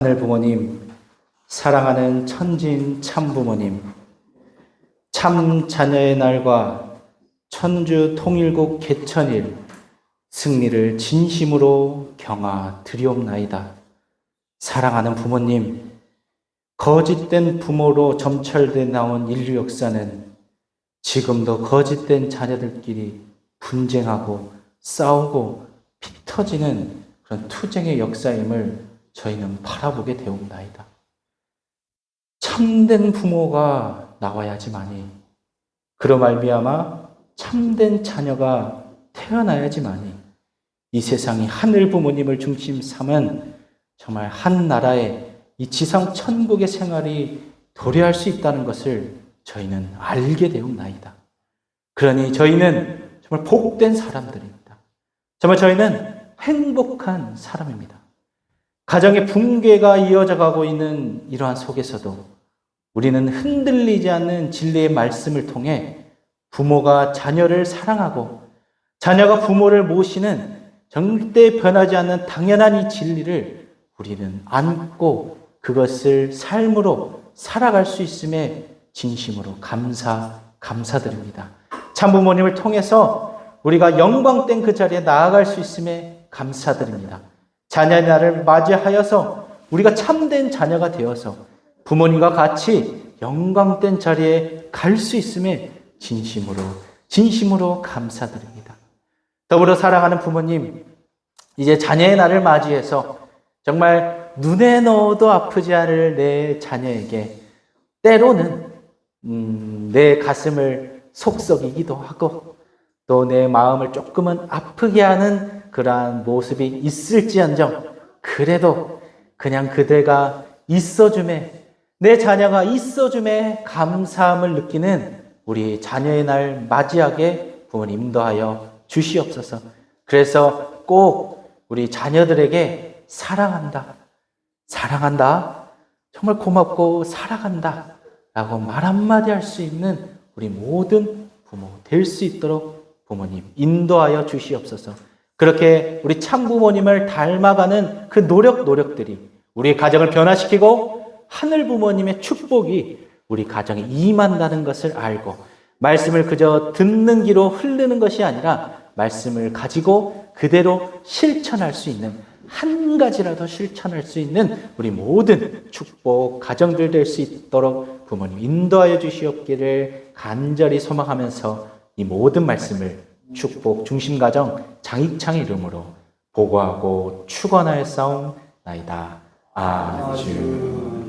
하늘 부모님, 사랑하는 천진 참 부모님, 참 자녀의 날과 천주 통일국 개천일 승리를 진심으로 경아 드리옵나이다. 사랑하는 부모님, 거짓된 부모로 점철돼 나온 인류 역사는 지금도 거짓된 자녀들끼리 분쟁하고 싸우고 피 터지는 그런 투쟁의 역사임을 저희는 바라보게 되옵나이다. 참된 부모가 나와야지만이 그로 말미암아 참된 자녀가 태어나야지만이 이 세상이 하늘 부모님을 중심 삼은 정말 한 나라의 이 지상 천국의 생활이 도래할 수 있다는 것을 저희는 알게 되옵나이다. 그러니 저희는 정말 복된 사람들입니다. 정말 저희는 행복한 사람입니다. 가정의 붕괴가 이어져 가고 있는 이러한 속에서도 우리는 흔들리지 않는 진리의 말씀을 통해 부모가 자녀를 사랑하고 자녀가 부모를 모시는 절대 변하지 않는 당연한 이 진리를 우리는 안고 그것을 삶으로 살아갈 수 있음에 진심으로 감사, 감사드립니다. 참부모님을 통해서 우리가 영광된 그 자리에 나아갈 수 있음에 감사드립니다. 자녀의 날을 맞이하여서 우리가 참된 자녀가 되어서 부모님과 같이 영광된 자리에 갈 수 있음에 진심으로, 진심으로 감사드립니다. 더불어 사랑하는 부모님, 이제 자녀의 날을 맞이해서 정말 눈에 넣어도 아프지 않을 내 자녀에게 때로는 음, 내 가슴을 속썩이기도 하고 또 내 마음을 조금은 아프게 하는 그러한 모습이 있을지언정 그래도 그냥 그대가 있어줌에 내 자녀가 있어줌에 감사함을 느끼는 우리 자녀의 날 맞이하게 부모님 인도하여 주시옵소서. 그래서 꼭 우리 자녀들에게 사랑한다. 사랑한다. 정말 고맙고 사랑한다. 라고 말 한마디 할 수 있는 우리 모든 부모 될 수 있도록 부모님 인도하여 주시옵소서. 그렇게 우리 참 부모님을 닮아가는 그 노력 노력들이 우리 가정을 변화시키고 하늘 부모님의 축복이 우리 가정에 임한다는 것을 알고 말씀을 그저 듣는 기로 흐르는 것이 아니라 말씀을 가지고 그대로 실천할 수 있는 한 가지라도 실천할 수 있는 우리 모든 축복 가정들 될 수 있도록 부모님 인도하여 주시옵기를 간절히 소망하면서 이 모든 말씀을 축복 중심 가정 장익창의 이름으로 보고하고 축원하여 싸움 나이다. 아주